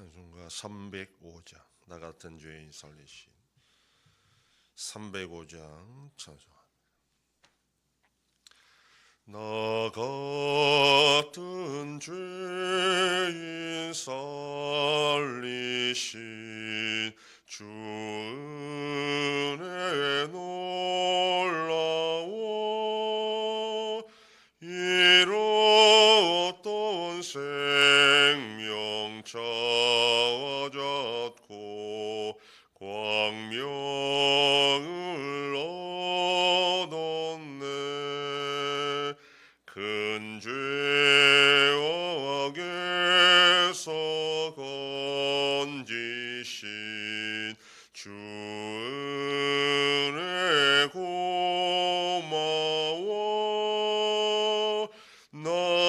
찬송가 305장 나 같은 죄인 살리신 305장 찬송 나 같은 죄인 살리신 주은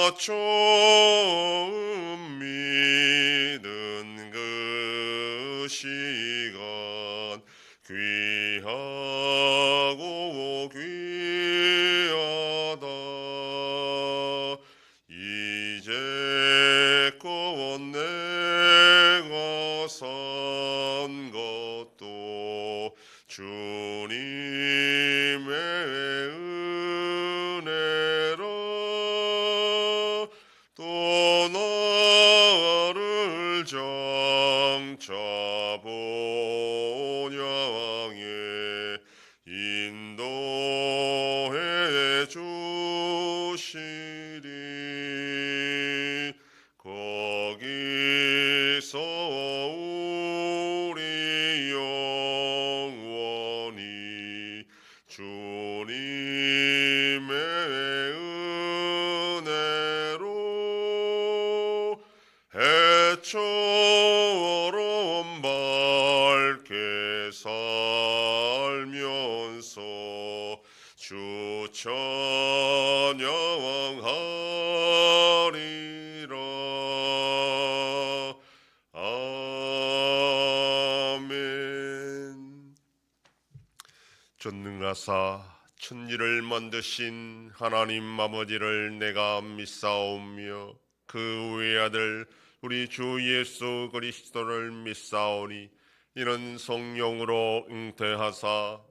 나 본향에 인도해 주시리. 거기서 우리 영원히 주님의 은혜로 해처 주 찬양하리라. 아멘. 전능하사 천지를 만드신 하나님 아버지를 내가 믿사오며 그 외아들 우리 주 예수 그리스도를 믿사오니 이는 성령으로 잉태하사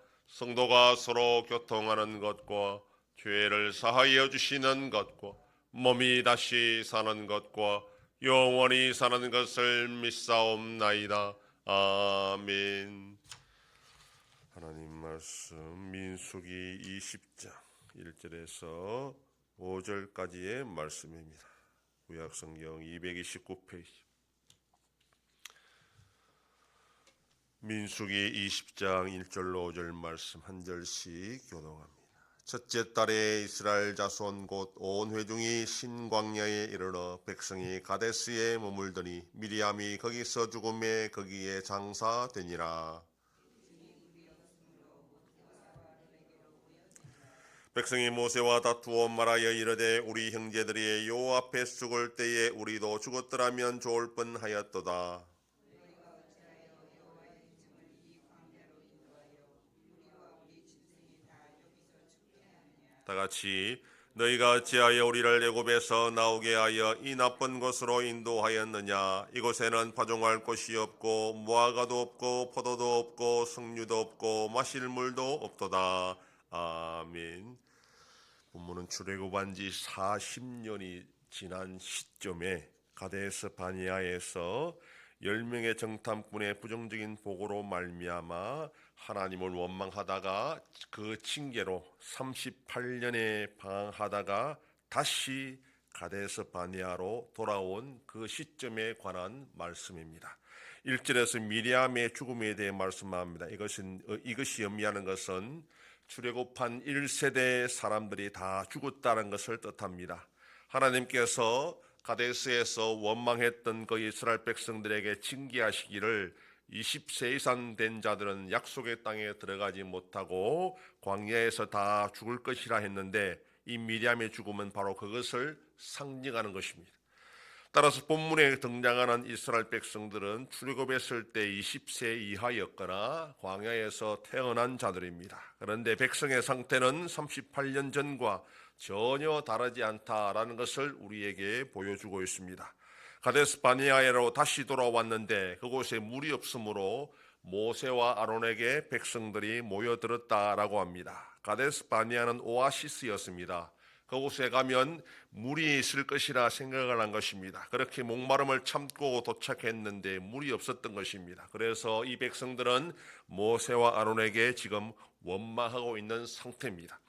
성도가 서로 교통하는 것과 죄를 사하여 주시는 것과 몸이 다시 사는 것과 영원히 사는 것을 믿사옵나이다. 아멘. 하나님 말씀 민수기 20장 1절에서 5절까지의 말씀입니다. 구약성경 229페이지 민수기 20장 1절로 5절 말씀 한 절씩 교독합니다. 첫째 달에 이스라엘 자손 곧 온 회중이 신광야에 이르러 백성이 가데스에 머물더니 미리암이 거기서 죽음에 거기에 장사되니라. 백성이 모세와 다투어 말하여 이르되 우리 형제들이 요 앞에 죽을 때에 우리도 죽었더라면 좋을 뻔하였도다. 다 같이 너희가 어찌하여 우리를 애굽에서 나오게 하여 이 나쁜 곳으로 인도하였느냐? 이곳에는 파종할 곳이 없고 무화과도 없고 포도도 없고 석류도 없고 마실 물도 없도다. 아멘. 본문은 출애굽한 지 40년이 지난 시점에 가데스 바니아에서 10명의 정탐꾼의 부정적인 보고로 말미암아 하나님을 원망하다가 그 징계로 38년에 방황하다가 다시 가데스 바니아로 돌아온 그 시점에 관한 말씀입니다. 1절에서 미리암의 죽음에 대해 말씀합니다. 이것은 어, 이것이 의미하는 것은 출애굽한 1세대 사람들이 다 죽었다는 것을 뜻합니다. 하나님께서 가데스에서 원망했던 그 이스라엘 백성들에게 징계하시기를 20세 이상 된 자들은 약속의 땅에 들어가지 못하고 광야에서 다 죽을 것이라 했는데 이 미리암의 죽음은 바로 그것을 상징하는 것입니다. 따라서 본문에 등장하는 이스라엘 백성들은 출애굽했을 때 20세 이하였거나 광야에서 태어난 자들입니다. 그런데 백성의 상태는 38년 전과 전혀 다르지 않다라는 것을 우리에게 보여주고 있습니다. 가데스 바니아에로 다시 돌아왔는데 그곳에 물이 없으므로 모세와 아론에게 백성들이 모여들었다라고 합니다. 가데스 바니아는 오아시스였습니다. 그곳에 가면 물이 있을 것이라 생각을 한 것입니다. 그렇게 목마름을 참고 도착했는데 물이 없었던 것입니다. 그래서 이 백성들은 모세와 아론에게 지금 원망하고 있는 상태입니다.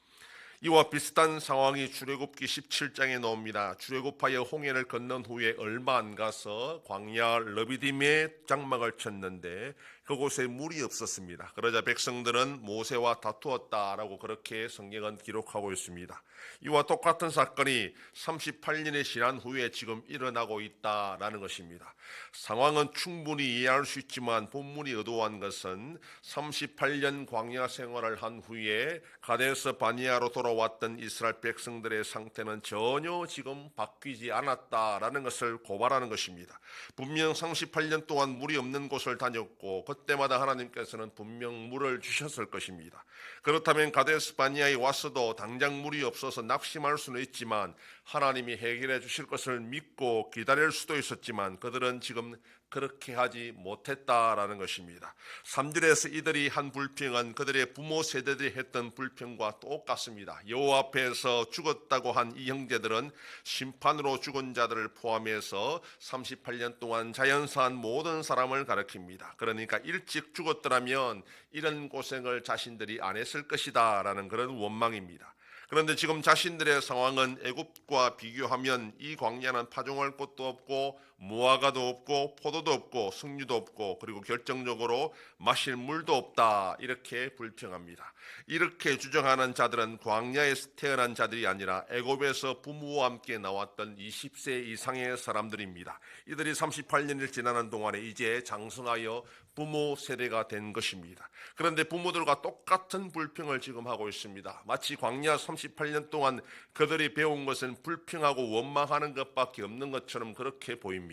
이와 비슷한 상황이 출애굽기 17장에 나옵니다. 출애굽하여 홍해를 건넌 후에 얼마 안 가서 광야 러비딤에 장막을 쳤는데 그곳에 물이 없었습니다. 그러자 백성들은 모세와 다투었다라고 그렇게 성경은 기록하고 있습니다. 이와 똑같은 사건이 38년이 지난 후에 지금 일어나고 있다라는 것입니다. 상황은 충분히 이해할 수 있지만 본문이 의도한 것은 38년 광야 생활을 한 후에 가데스 바니아로 돌아왔던 이스라엘 백성들의 상태는 전혀 지금 바뀌지 않았다라는 것을 고발하는 것입니다. 분명 38년 동안 물이 없는 곳을 다녔고 그때마다 하나님께서는 분명 물을 주셨을 것입니다. 그렇다면 가데스 바니아에 왔어도 당장 물이 없어서 낙심할 수는 있지만 하나님이 해결해 주실 것을 믿고 기다릴 수도 있었지만 그들은 지금 그렇게 하지 못했다라는 것입니다. 3절에서 이들이 한 불평은 그들의 부모 세대들이 했던 불평과 똑같습니다. 여호와 앞에서 죽었다고 한 이 형제들은 심판으로 죽은 자들을 포함해서 38년 동안 자연사한 모든 사람을 가리킵니다. 그러니까 일찍 죽었더라면 이런 고생을 자신들이 안 했을 것이다라는 그런 원망입니다. 그런데 지금 자신들의 상황은 애굽과 비교하면 이 광야는 파종할 곳도 없고 무화과도 없고 포도도 없고 석류도 없고 그리고 결정적으로 마실 물도 없다 이렇게 불평합니다. 이렇게 주장하는 자들은 광야에서 태어난 자들이 아니라 애굽에서 부모와 함께 나왔던 20세 이상의 사람들입니다. 이들이 38년을 지나는 동안에 이제 장성하여 부모 세대가 된 것입니다. 그런데 부모들과 똑같은 불평을 지금 하고 있습니다. 마치 광야 38년 동안 그들이 배운 것은 불평하고 원망하는 것밖에 없는 것처럼 그렇게 보입니다.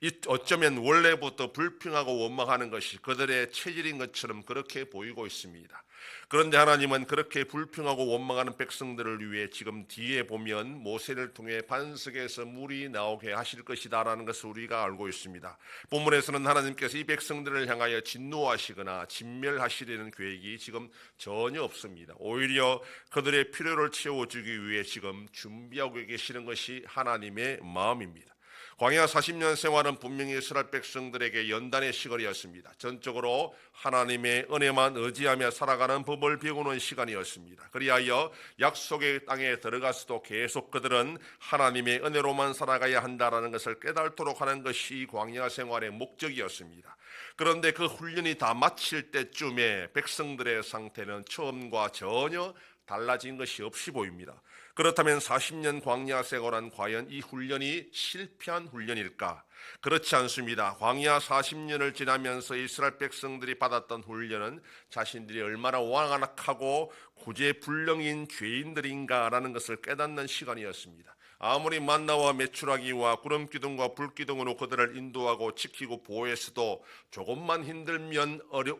이 어쩌면 원래부터 불평하고 원망하는 것이 그들의 체질인 것처럼 그렇게 보이고 있습니다. 그런데 하나님은 그렇게 불평하고 원망하는 백성들을 위해 지금 뒤에 보면 모세를 통해 반석에서 물이 나오게 하실 것이다라는 것을 우리가 알고 있습니다. 본문에서는 하나님께서 이 백성들을 향하여 진노하시거나 진멸하시려는 계획이 지금 전혀 없습니다. 오히려 그들의 필요를 채워주기 위해 지금 준비하고 계시는 것이 하나님의 마음입니다. 광야 40년 생활은 분명히 이스라엘 백성들에게 연단의 시간이었습니다. 전적으로 하나님의 은혜만 의지하며 살아가는 법을 배우는 시간이었습니다. 그리하여 약속의 땅에 들어가서도 계속 그들은 하나님의 은혜로만 살아가야 한다라는 것을 깨달도록 하는 것이 광야 생활의 목적이었습니다. 그런데 그 훈련이 다 마칠 때쯤에 백성들의 상태는 처음과 전혀 달라진 것이 없이 보입니다. 그렇다면 40년 광야 생활한 과연 이 훈련이 실패한 훈련일까? 그렇지 않습니다. 광야 40년을 지나면서 이스라엘 백성들이 받았던 훈련은 자신들이 얼마나 완악하고 구제불능인 죄인들인가라는 것을 깨닫는 시간이었습니다. 아무리 만나와 메추라기와 구름 기둥과 불 기둥으로 그들을 인도하고 지키고 보호했어도 조금만 힘들면 어려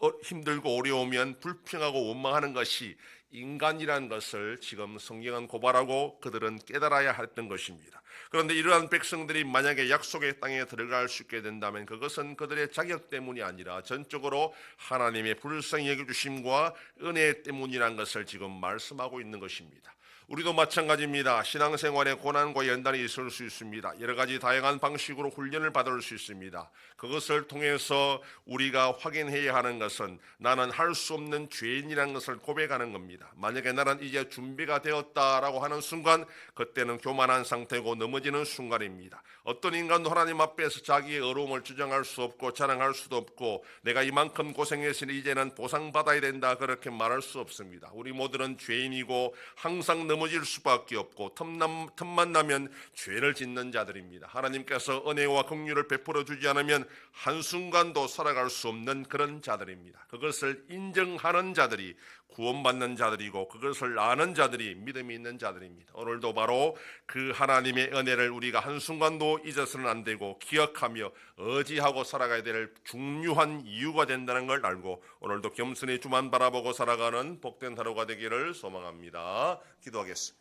어, 힘들고 어려우면 불평하고 원망하는 것이 인간이라는 것을 지금 성경은 고발하고 그들은 깨달아야 했던 것입니다. 그런데 이러한 백성들이 만약에 약속의 땅에 들어갈 수 있게 된다면 그것은 그들의 자격 때문이 아니라 전적으로 하나님의 불쌍히 여겨주심과 은혜 때문이라는 것을 지금 말씀하고 있는 것입니다. 우리도 마찬가지입니다. 신앙생활에 고난과 연단이 있을 수 있습니다. 여러 가지 다양한 방식으로 훈련을 받을 수 있습니다. 그것을 통해서 우리가 확인해야 하는 것은 나는 할 수 없는 죄인이라는 것을 고백하는 겁니다. 만약에 나는 이제 준비가 되었다라고 하는 순간 그때는 교만한 상태고 넘어지는 순간입니다. 어떤 인간도 하나님 앞에서 자기의 어려움을 주장할 수 없고 자랑할 수도 없고 내가 이만큼 고생했으니 이제는 보상받아야 된다 그렇게 말할 수 없습니다. 우리 모두는 죄인이고 항상 넘 넘어질 수밖에 없고 틈남, 틈만 나면 죄를 짓는 자들입니다. 하나님께서 은혜와 긍휼을 베풀어 주지 않으면 한순간도 살아갈 수 없는 그런 자들입니다. 그것을 인정하는 자들이 구원받는 자들이고 그것을 아는 자들이 믿음이 있는 자들입니다. 오늘도 바로 그 하나님의 은혜를 우리가 한순간도 잊어서는 안 되고 기억하며 의지하고 살아가야 될 중요한 이유가 된다는 걸 알고 오늘도 겸손히 주만 바라보고 살아가는 복된 하루가 되기를 소망합니다. 기도하겠습니다.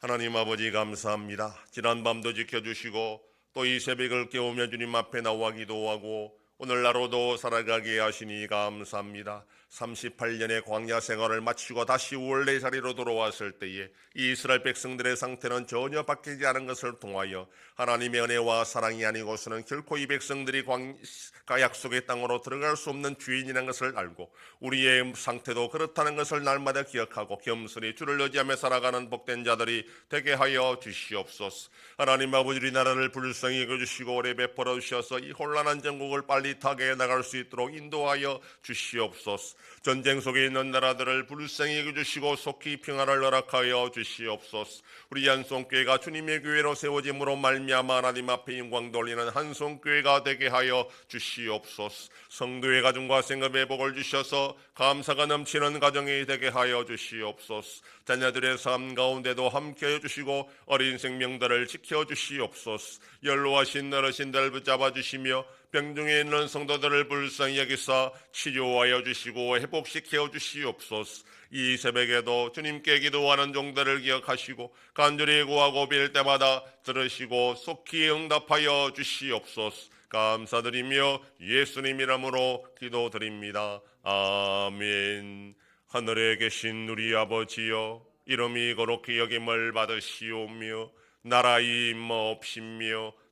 하나님 아버지 감사합니다. 지난 밤도 지켜주시고 또 이 새벽을 깨우며 주님 앞에 나와 기도하고 오늘날로도 살아가게 하시니 감사합니다. 38년의 광야 생활을 마치고 다시 원래 자리로 돌아왔을 때에 이 이스라엘 백성들의 상태는 전혀 바뀌지 않은 것을 통하여 하나님의 은혜와 사랑이 아니고서는 결코 이 백성들이 광가 약속의 땅으로 들어갈 수 없는 주인이라는 것을 알고 우리의 상태도 그렇다는 것을 날마다 기억하고 겸손히 주를 의지하며 살아가는 복된 자들이 되게 하여 주시옵소서. 하나님 아버지 우리나라를 불쌍히 여겨주시고 오래 베풀어 주셔서 이 혼란한 전국을 빨리 타게 나갈 수 있도록 인도하여 주시옵소서. 전쟁 속에 있는 나라들을 불쌍히 여겨주시고 속히 평화를 허락하여 주시옵소서. 우리 한송교회가 주님의 교회로 세워짐으로 말미암아 하나님 앞에 영광 돌리는 한송교회가 되게 하여 주시옵소서. 성도의 가정과 생업에 복을 주셔서 감사가 넘치는 가정이 되게 하여 주시옵소서. 자녀들의 삶 가운데도 함께해 주시고 어린 생명들을 지켜 주시옵소서. 연로하신 어르신들 붙잡아 주시며 병중에 있는 성도들을 불쌍히 여기사 치료하여 주시고 회복시켜 주시옵소서. 이 새벽에도 주님께 기도하는 종들을 기억하시고 간절히 구하고 빌 때마다 들으시고 속히 응답하여 주시옵소서. 감사드리며 예수님 이름으로 기도드립니다. 아멘. 하늘에 계신 우리 아버지여 이름이 거룩히 여김을 받으시오며 나라의 임옵시며